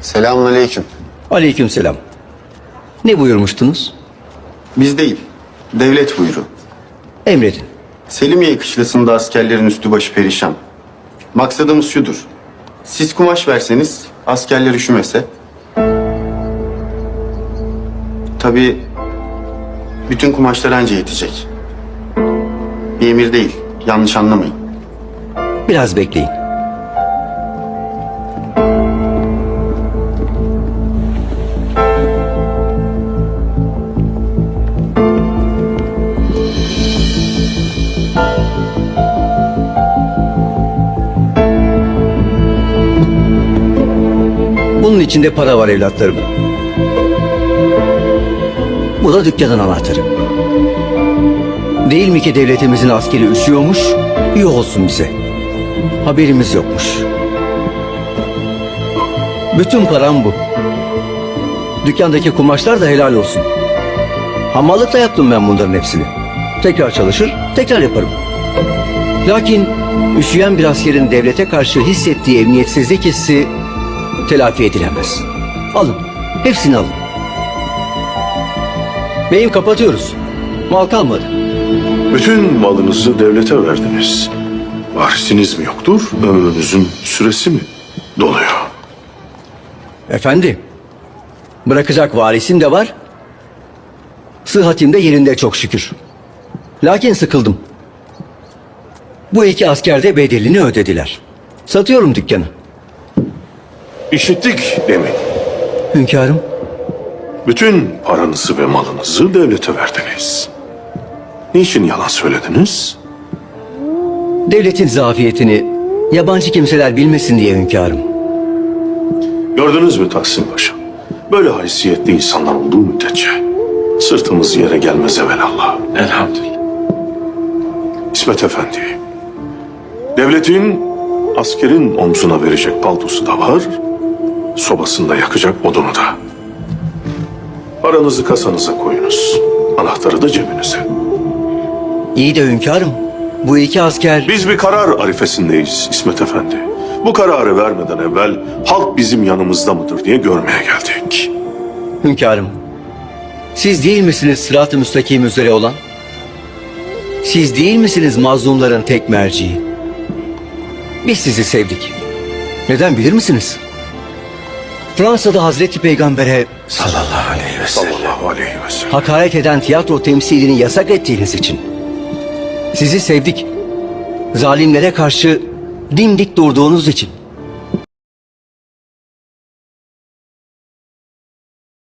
Selamünaleyküm. Aleykümselam. Ne buyurmuştunuz? Biz değil, devlet buyruğu. Emredin. Selimiye kışlasında askerlerin üstü başı perişan. Maksadımız şudur. Siz kumaş verseniz, askerler üşümese. Tabii bütün kumaşlar anca yetecek. Bir emir değil, yanlış anlamayın. Biraz bekleyin. Bunun içinde para var evlatlarım. Bu da dükkanın anahtarı. Değil mi ki devletimizin askeri üşüyormuş, iyi olsun bize. Haberimiz yokmuş. Bütün param bu. Dükkandaki kumaşlar da helal olsun. Hamallıkla yaptım ben bunların hepsini. Tekrar çalışır, tekrar yaparım. Lakin üşüyen bir askerin devlete karşı hissettiği emniyetsizlik hissi telafi edilemez. Alın, hepsini alın. Beyim kapatıyoruz. Mal kalmadı. Bütün malınızı devlete verdiniz. Varisiniz mi yoktur, ömrünüzün süresi mi doluyor? Efendi, bırakacak varisim de var. Sıhhatim de yerinde çok şükür. Lakin sıkıldım. Bu iki asker de bedelini ödediler. Satıyorum dükkanı. İşittik demin. Hünkârım, Bütün paranızı ve malınızı devlete verdiniz. Niçin yalan söylediniz? devletin zafiyetini yabancı kimseler bilmesin diye hünkârım. Gördünüz mü Tahsin Paşa? Böyle haysiyetli insanlar olduğu müddetçe sırtımız yere gelmez evelallah. Elhamdülillah. İsmet Efendi, devletin askerin omzuna verecek paltosu da var, sobasında yakacak odunu da. Paranızı kasanıza koyunuz, anahtarı da cebinize. İyi de hünkârım, bu iki asker... Biz bir karar arifesindeyiz İsmet Efendi. Bu kararı vermeden evvel halk bizim yanımızda mıdır diye görmeye geldik. Hünkârım, siz değil misiniz sırat-ı müstakim üzere olan? Siz değil misiniz mazlumların tek merciği? Biz sizi sevdik. Neden bilir misiniz? Fransa'da Hazreti Peygamber'e Sallallahu aleyhi ve sellem. Sallallahu aleyhi ve sellem. hakaret eden tiyatro temsilini yasak ettiğiniz için. Sizi sevdik. Zalimlere karşı dimdik durduğunuz için.